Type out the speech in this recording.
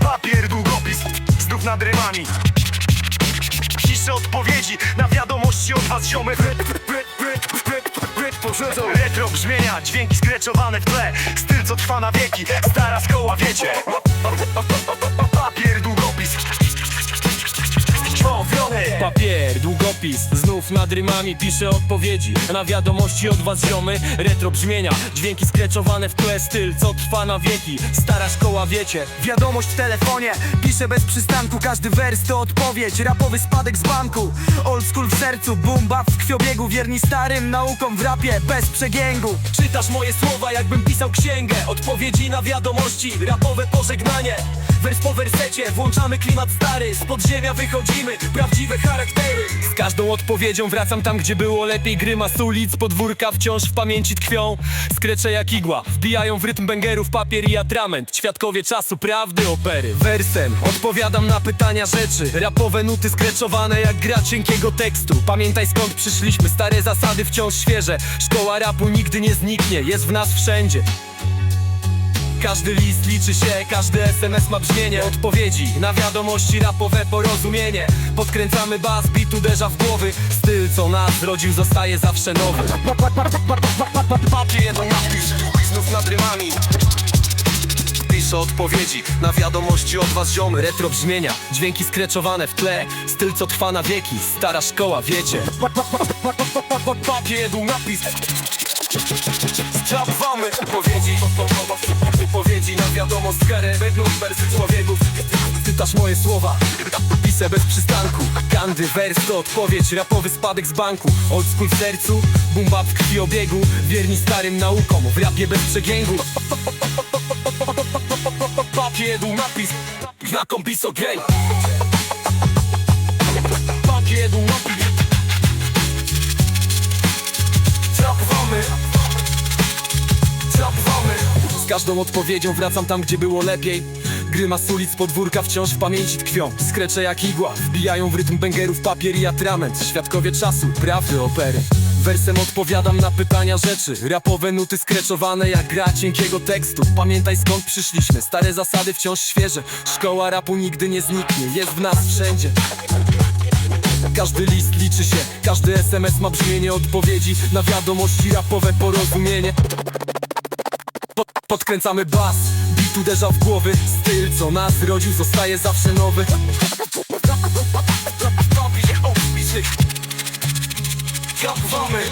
Papier, długopis, znów nad rymami. Piszę odpowiedzi na wiadomości od was ziomy Retro brzmienia, dźwięki skreczowane w tle. Styl co trwa na wieki, stara szkoła wiecie. Papier, Papier, długopis, znów nad rymami piszę odpowiedzi. Na wiadomości od was ziomy, retro brzmienia. Dźwięki skreczowane w tle, styl co trwa na wieki. Stara szkoła wiecie. Wiadomość w telefonie, piszę bez przystanku. Każdy wers to odpowiedź, rapowy spadek z banku. Old school w sercu, boom bap w krwiobiegu Wierni starym naukom w rapie, bez przegięgu. Czytasz moje słowa jakbym pisał księgę. Odpowiedzi na wiadomości, rapowe pożegnanie. Wers po wersecie, włączamy klimat stary. Z podziemia wychodzimy, prawdziwe charaktery. Z każdą odpowiedzią wracam tam, gdzie było lepiej. Gryma z ulic, podwórka wciąż w pamięci tkwią. Skrecze jak igła, wbijają w rytm bęgerów papier i atrament. Świadkowie czasu, prawdy, opery. Wersem odpowiadam na pytania rzeczy. Rapowe nuty skreczowane jak gra cienkiego tekstu Pamiętaj skąd przyszliśmy, stare zasady wciąż świeże. Szkoła rapu nigdy nie zniknie, jest w nas wszędzie. Każdy list liczy się, każdy SMS ma brzmienie. Odpowiedzi na wiadomości rapowe porozumienie. Podkręcamy bas, beat uderza w głowy. Styl co nas zrodził zostaje zawsze nowy. Papier jedno napisz, znów nad rymami Piszę odpowiedzi na wiadomości od was ziomy. Retro brzmienia, dźwięki skreczowane w tle. Styl co trwa na wieki, stara szkoła wiecie. Papier jedno napis Strawamy odpowiedzi. Odpowiedzi na wiadomość karę Będą wersy człowieków Czytasz moje słowa. Pisę bez przystanku. Kandy, wers to odpowiedź. Rapowy spadek z banku. Old w sercu. Boom w krwi obiegu. Wierni starym naukom. W rapie bez przegięgu Papier, dół napis Na kombiso gay Papier, dół napis Trapowamy Trapowamy Z każdą odpowiedzią wracam tam, gdzie było lepiej Gryma z ulic podwórka wciąż w pamięci tkwią. Skrecze jak igła, wbijają w rytm bęgerów papier i atrament. Świadkowie czasu, prawdy opery. Wersem odpowiadam na pytania rzeczy. Rapowe nuty skreczowane jak gra cienkiego tekstu. Pamiętaj skąd przyszliśmy, stare zasady wciąż świeże. Szkoła rapu nigdy nie zniknie, jest w nas wszędzie. Każdy list liczy się, każdy SMS ma brzmienie odpowiedzi Na wiadomości rapowe porozumienie. Pod, Podkręcamy bas, uderza w głowy. Styl co nas zrodził zostaje zawsze nowy. Rapowamy